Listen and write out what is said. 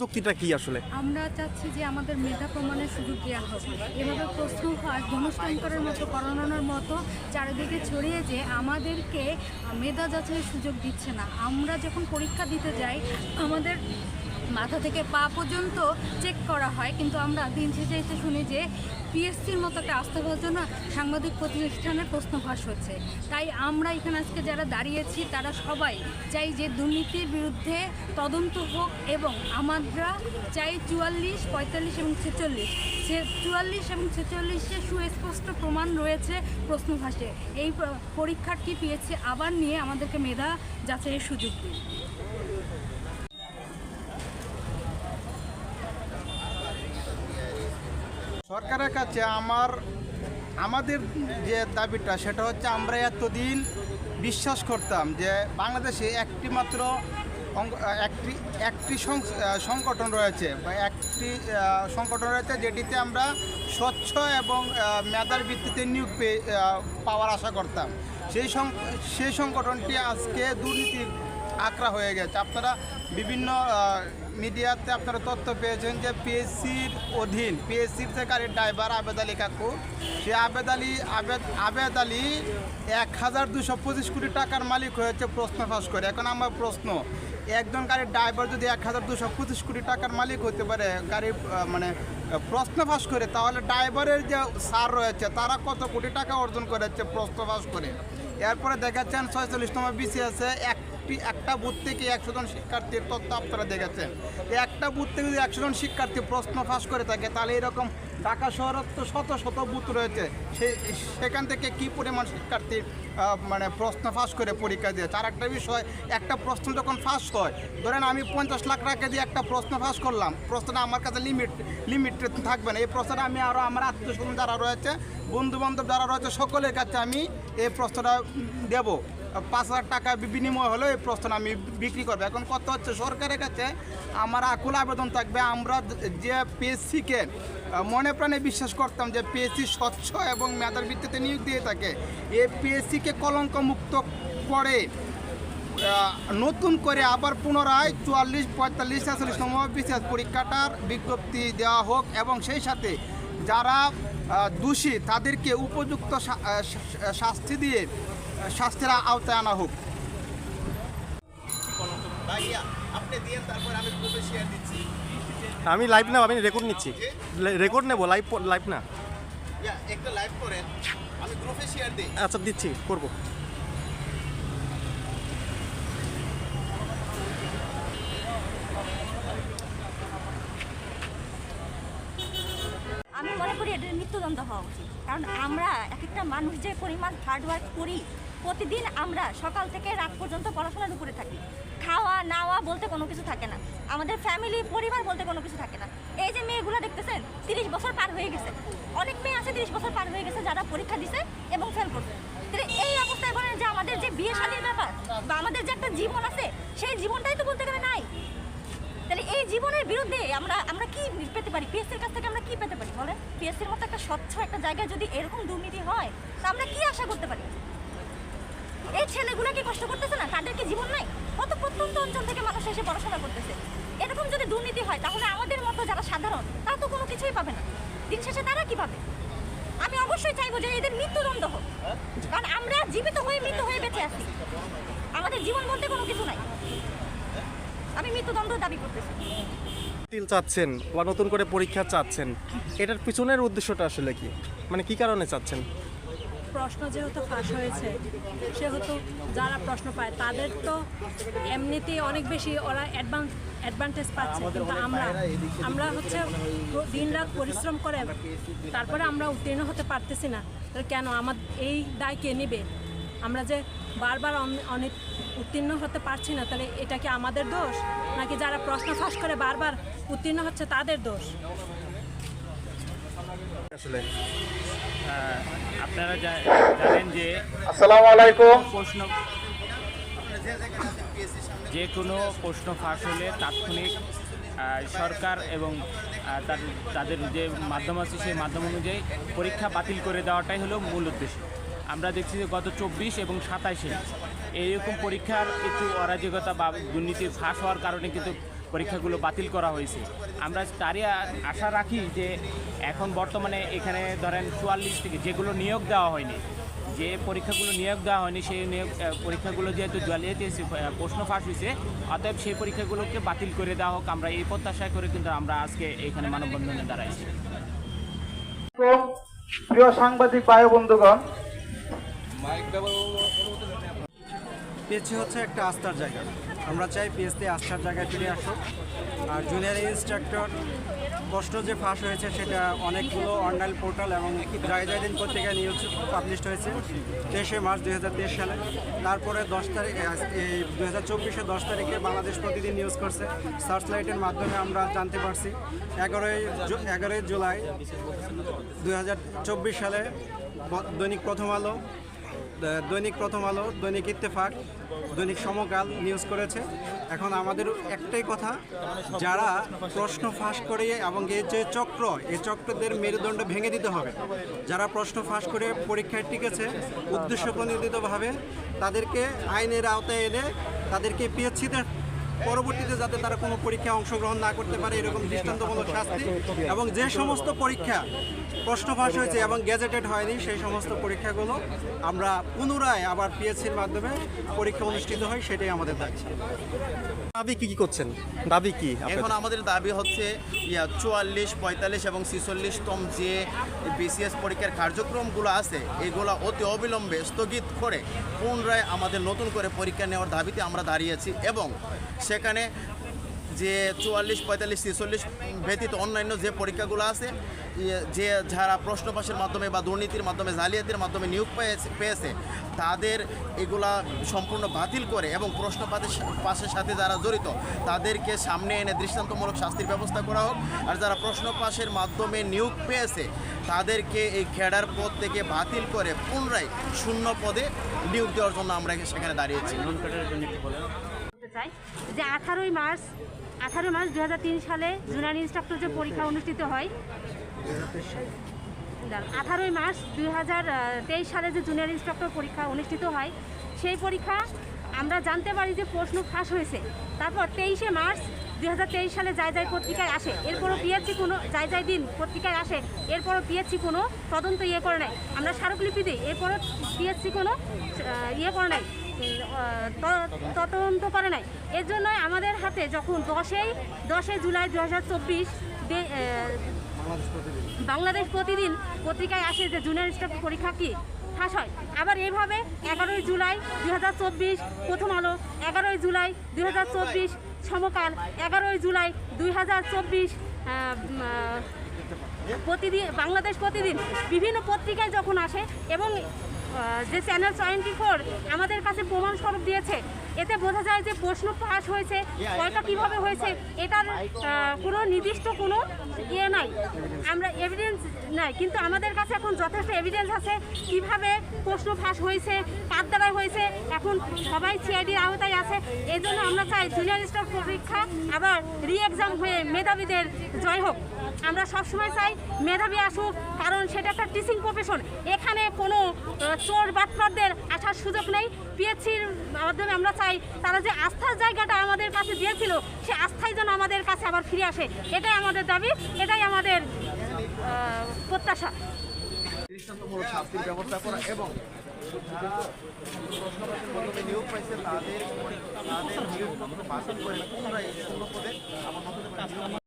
যুক্তিটা কি আসলে? আমরা চাচ্ছি যে আমাদের মেধা প্রমাণের সুযোগ দেওয়া হবে এভাবে প্রশ্ন হয় ধনুষ্টঙ্করের মতো করানোর মতো, চারিদিকে ছড়িয়ে যে আমাদেরকে মেধা যাচাইয়ের সুযোগ দিচ্ছে না। আমরা যখন পরীক্ষা দিতে যাই, আমাদের মাথা থেকে পা পর্যন্ত চেক করা হয়। কিন্তু আমরা দিন শেষে এসে শুনি যে পিএসসির মতো একটা আস্থাভাজন সাংবাদিক প্রতিষ্ঠানের প্রশ্ন ফাঁস হচ্ছে। তাই আমরা এখানে আজকে যারা দাঁড়িয়েছি, তারা সবাই চাই যে দুর্নীতির বিরুদ্ধে তদন্ত হোক এবং আমরা চাই চুয়াল্লিশ, পঁয়তাল্লিশ এবং ছেচল্লিশ। সে চুয়াল্লিশ এবং ছেচল্লিশে সুস্পষ্ট প্রমাণ রয়েছে প্রশ্ন ফাঁসে এই প- পরীক্ষাটি পিএসসি আবার নিয়ে আমাদেরকে মেধা যাচাইয়ের সুযোগ দিন। সরকারের কাছে আমার, আমাদের যে দাবিটা, সেটা হচ্ছে আমরা এতদিন বিশ্বাস করতাম যে বাংলাদেশে একটি মাত্র একটি একটি সংগঠন রয়েছে বা একটি সংগঠন রয়েছে যেটিতে আমরা স্বচ্ছ এবং মেধার ভিত্তিতে নিয়োগ পেয়ে পাওয়ার আশা করতাম। সেই সেই সংগঠনটি আজকে দুর্নীতির আঁকড়া হয়ে গেছে। আপনারা বিভিন্ন মিডিয়াতে আপনারা তথ্য পেয়েছেন যে পিএসসির অধীন, পিএসসির যে গাড়ির ড্রাইভার আবেদ আলী কাকু, সে আবেদ আলী, আবেদ আবেদ আলী এক হাজার দুশো পঁচিশ কোটি টাকার মালিক হয়েছে প্রশ্ন ফাঁস করে। এখন আমার প্রশ্ন, একজন গাড়ির ড্রাইভার যদি এক হাজার দুশো পঁচিশ কোটি টাকার মালিক হতে পারে, গাড়ির মানে প্রশ্ন ফাঁস করে, তাহলে ড্রাইভারের যে সার রয়েছে, তারা কত কোটি টাকা অর্জন করেছে প্রশ্ন ফাঁস করে? এরপরে দেখাচ্ছেন ছয়চল্লিশতম বিসিএসে একটি, একটা বুথ থেকে একশো জন শিক্ষার্থীর তথ্য আপনারা দেখেছেন। একটা বুথ থেকে যদি একশো জন শিক্ষার্থী প্রশ্ন ফাঁস করে থাকে, তাহলে এরকম ঢাকা শহরে তো শত শত বুথ রয়েছে। সেখান থেকে কি পরিমাণ শিক্ষার্থী মানে প্রশ্ন ফাঁস করে পরীক্ষা দিয়ে আর একটা বিষয়, একটা প্রশ্ন যখন ফাঁস হয়, ধরেন আমি পঞ্চাশ লাখ টাকা দিয়ে একটা প্রশ্ন ফাঁস করলাম, প্রশ্নটা আমার কাছে লিমিট লিমিট থাকবে না। এই প্রশ্নটা আমি আরও আমার আত্মীয় স্বজন যারা রয়েছে বন্ধু বান্ধব যারা রয়েছে, সকলের কাছে আমি এই প্রশ্নটা দেব। পাঁচ হাজার টাকা বিনিময় হলেও এই প্রশ্ন আমি বিক্রি করব। এখন কত হচ্ছে সরকারের কাছে আমার আকুল আবেদন থাকবে, আমরা যে পিএসসিকে মনে প্রাণে বিশ্বাস করতাম যে পিএসসি স্বচ্ছ এবং মেধার ভিত্তিতে নিয়োগ দিয়ে থাকে এই পিএসসিকে কলঙ্ক মুক্ত করে নতুন করে আবার পুনরায় চুয়াল্লিশ, পঁয়তাল্লিশ, ছেচল্লিশ নম্বর বিশেষ পরীক্ষাটার বিজ্ঞপ্তি দেওয়া হোক এবং সেই সাথে যারা দোষী তাদেরকে উপযুক্ত শাস্তি দিয়ে শাস্তির আওতায় আনা হোক। আমি লাইভ না আমি রেকর্ড নিচ্ছি। রেকর্ড নেব লাইভ লাইভ না। একটা লাইভ করেন আমি গ্রুপে শেয়ার দিই। আচ্ছা দিচ্ছি করব। আমি মনে করি এটার মৃত্যুদণ্ড হওয়া উচিত। কারণ আমরা এক একটা মানুষ যে পরিমাণ হার্ড ওয়ার্ক করি প্রতিদিন আমরা সকাল থেকে রাত পর্যন্ত পড়াশোনার উপরে থাকি। খাওয়া, নাওয়া বলতে কোনো কিছু থাকে না। আমাদের ফ্যামিলি পরিবার বলতে কোনো কিছু থাকে না। এই যে মেয়েগুলো দেখতেছেন, তিরিশ বছর পার হয়ে গেছে। অনেক মেয়ে আছে তিরিশ বছর পার হয়ে গেছে যারা পরীক্ষা দিছে এবং ফেল করছে। তাহলে এই অবস্থায় বলেন যে আমাদের যে বিয়ে শাদীর ব্যাপার বা আমাদের যে একটা জীবন আছে, সেই জীবনটাই তো বলতে গেলে নাই। তাহলে এই জীবনের বিরুদ্ধে আমরা আমরা কি পেতে পারি? পিএসসির কাছ থেকে আমরা কি পেতে পারি বলেন? পিএসসির মতো একটা স্বচ্ছ একটা জায়গায় যদি এরকম দুর্নীতি হয়, তা আমরা কি আশা করতে পারি? এই ছেলেগুলো কি কষ্ট করতেছে না? তাদের কি জীবন নাই? কত প্রত্যন্ত অঞ্চল থেকে মানুষ এসে পড়াশোনা করতেছে। এরকম যদি দুর্নীতি হয়, তাহলে আমাদের মতো যারা সাধারণ, তারা তো কোনো কিছুই পাবে না। দিন শেষে তারা কি পাবে? আমি অবশ্যই চাইব যে এদের মৃত্যুদণ্ড হোক। কারণ আমরা জীবিত হয়ে মৃত হয়ে বেঁচে আছি। আমাদের জীবন বলতে কোনো কিছু নাই। আমি মৃত্যুদণ্ড দাবি করতেছি। তিল চাচ্ছেন বা নতুন করে পরীক্ষা চাচ্ছেন, এটার পিছনের উদ্দেশ্যটা আসলে কি? মানে কি কারণে চাচ্ছেন? প্রশ্ন যেহেতু ফাঁস হয়েছে সেহেতু যারা প্রশ্ন পায় তাদের তো এমনিতেই অনেক বেশি ওরা অ্যাডভান্স অ্যাডভান্টেজ পাচ্ছে। কিন্তু আমরা আমরা হচ্ছে দিন রাত পরিশ্রম করে তারপরে আমরা উত্তীর্ণ হতে পারতেছি না। কেন? আমার এই দায় কে নেবে? আমরা যে বারবার অন- অনেক উত্তীর্ণ হতে পারছি না তাহলে এটা কি আমাদের দোষ? নাকি যারা প্রশ্ন ফাঁস করে বারবার উত্তীর্ণ হচ্ছে তাদের দোষ? আসলে। আপনারা জানেন যে আসসালামু আলাইকুম। প্রশ্ন যে কোনো প্রশ্ন ফাঁস হলে তাৎক্ষণিক সরকার এবং তার তাদের যে মাধ্যম আছে সেই মাধ্যম অনুযায়ী পরীক্ষা বাতিল করে দেওয়াটাই হলো মূল উদ্দেশ্য। আমরা দেখছি যে গত চব্বিশ এবং সাতাইশে এইরকম পরীক্ষার একটু অরাজকতা বা দুর্নীতির ফাঁস হওয়ার কারণে কিন্তু পরীক্ষাগুলো বাতিল করা হয়েছে। আমরা তারই আশা রাখি যে এখন বর্তমানে এখানে ধরেন চুয়াল্লিশ থেকে যেগুলো নিয়োগ দেওয়া হয়নি যে পরীক্ষাগুলো নিয়োগ দেওয়া হয়নি সেই নিয়োগ পরীক্ষাগুলো যেহেতু জালিয়াতি প্রশ্ন ফাঁস হয়েছে অতএব সেই পরীক্ষাগুলোকে বাতিল করে দেওয়া হোক আমরা এই প্রত্যাশা করে কিন্তু আমরা আজকে এখানে মানববন্ধনে দাঁড়াইছি। প্রিয় সাংবাদিক ভাই বন্ধুগণ পিএসসি হচ্ছে একটা আস্থার জায়গা। আমরা চাই পিএসসি আস্থার জায়গায় ফিরে আসুক। আর জুনিয়র ইনস্ট্রাক্টর প্রশ্ন যে ফাঁস হয়েছে সেটা অনেকগুলো অনলাইন পোর্টাল এবং জায়গায় দিন পত্রিকায় নিউজ পাবলিশ হয়েছে তেইশে মার্চ দু হাজার তেইশ সালে। তারপরে দশ তারিখ এই দু হাজার চব্বিশে দশ তারিখে বাংলাদেশ প্রতিদিন নিউজ করছে। সার্চ লাইটের মাধ্যমে আমরা জানতে পারছি। এগারোই এগারোই জুলাই দু হাজার চব্বিশ সালে দৈনিক প্রথম আলো। দৈনিক প্রথম আলো, দৈনিক ইত্তেফাক, দৈনিক সমকাল নিউজ করেছে। এখন আমাদের একটাই কথা, যারা প্রশ্ন ফাঁস করে এবং এই যে চক্র, এ চক্রদের মেরুদণ্ড ভেঙে দিতে হবে, যারা প্রশ্ন ফাঁস করে পরীক্ষায় টিকেছে উদ্দেশ্য প্রণোদিতভাবে তাদেরকে আইনের আওতায় এনে তাদেরকে পিএসসিতে পরবর্তীতে যাতে তারা কোনো পরীক্ষায় অংশগ্রহণ না করতে পারে, এরকম দৃষ্টান্তমূলক শাস্তি এবং যে সমস্ত পরীক্ষা প্রশ্ন ফাঁস হয়েছে এবং গ্যাজেটেড হয়নি, সেই সমস্ত পরীক্ষাগুলো আমরা পুনরায় আবার পিএসসির মাধ্যমে পরীক্ষা অনুষ্ঠিত হয়, সেটাই আমাদের দাবি দাবি কি কি করছেন? দাবি কি এখন আমাদের দাবি হচ্ছে চুয়াল্লিশ, পঁয়তাল্লিশ এবং ছিচল্লিশতম যে বিসিএস পরীক্ষার কার্যক্রমগুলো আছে, এগুলো অতি অবিলম্বে স্থগিত করে পুনরায় আমাদের নতুন করে পরীক্ষা নেওয়ার দাবিতে আমরা দাঁড়িয়েছি এবং সেখানে যে চুয়াল্লিশ পঁয়তাল্লিশ ছেচল্লিশ ব্যতীত অন্যান্য যে পরীক্ষাগুলো আছে ইয়ে, যে যারা প্রশ্ন পাশের মাধ্যমে বা দুর্নীতির মাধ্যমে জালিয়াতির মাধ্যমে নিয়োগ পেয়েছে পেয়েছে তাদের এগুলা সম্পূর্ণ বাতিল করে এবং প্রশ্ন পাতের- পাশের সাথে যারা জড়িত তাদেরকে সামনে এনে দৃষ্টান্তমূলক শাস্তির ব্যবস্থা করা হোক। আর যারা প্রশ্ন পাশের মাধ্যমে নিয়োগ পেয়েছে তাদেরকে এই খেডার পদ থেকে বাতিল করে পুনরায় শূন্য পদে নিয়োগ দেওয়ার জন্য আমরা সেখানে দাঁড়িয়েছি। চাই যে আঠারোই মার্চ দুই হাজার তিন সালে জুনিয়র ইনস্ট্রাক্টর যে পরীক্ষা অনুষ্ঠিত হয় আঠারোই মার্চ দুই সালে যে জুনিয়র ইনস্ট্রাক্টর পরীক্ষা অনুষ্ঠিত হয়, সেই পরীক্ষা আমরা জানতে পারি যে প্রশ্ন ফাঁস হয়েছে। তারপর তেইশে মার্চ দুই হাজার তেইশ সালে যায় যাই পত্রিকায় আসে, এরপরও পিএসসি কোনো, যাই যায় দিন পত্রিকায় আসে, এরপরও পিএসসি কোনো তদন্ত ইয়ে করে নাই। আমরা স্মারকলিপি দিই, এরপরও পিএসসি কোনো ইয়ে করে ত- তদন্ত করে নাই। এর জন্য আমাদের হাতে যখন দশই দশই জুলাই দু হাজার চব্বিশ বাংলাদেশ প্রতিদিন পত্রিকায় আসে যে জুনিয়র স্টাফ পরীক্ষা কি ফাঁস হয়। আবার এইভাবে এগারোই জুলাই দু হাজার চব্বিশ প্রথম আলো, এগারোই জুলাই দু হাজার চব্বিশ সমকাল, এগারোই জুলাই দুই হাজার চব্বিশ প্রতিদিন বাংলাদেশ প্রতিদিন বিভিন্ন পত্রিকায় যখন আসে এবং যে চ্যানেল টোয়েন্টি ফোর আমাদের কাছে প্রমাণ স্বরূপ দিয়েছে। এতে বোঝা যায় যে প্রশ্ন পাস হয়েছে কয়টা কীভাবে হয়েছে, এটার কোনো নির্দিষ্ট কোনো ইয়ে নাই। আমরা এভিডেন্স নাই, কিন্তু আমাদের কাছে এখন যথেষ্ট এভিডেন্স আছে কীভাবে প্রশ্ন ফাঁস হয়েছে, কার দ্বারা হয়েছে। এখন সবাই সিআইডির আওতায় আছে। এই জন্য আমরা চাই জুনিয়র স্টাফ পরীক্ষা আবার রি এক্সাম হয়ে মেধাবীদের জয় হোক। আমরা সবসময় চাই মেধাবী আসুক, কারণ সেটা একটা টিচিং প্রফেশন এখানে কোনো চোর বাটপারদের আসার সুযোগ নেই। পিএসসির মাধ্যমে আমরা চাই তারা যে আস্থার জায়গাটা আমাদের কাছে দিয়েছিল, সে আস্থাই যেন আমাদের কাছে আবার ফিরে আসে। এটাই আমাদের দাবি, এটাই আমাদের প্রত্যাশা। এবং নিয়োগ পাইছে তাদের নিয়োগপত্র বাতিল করে পুনরায় পদে নিয়োগ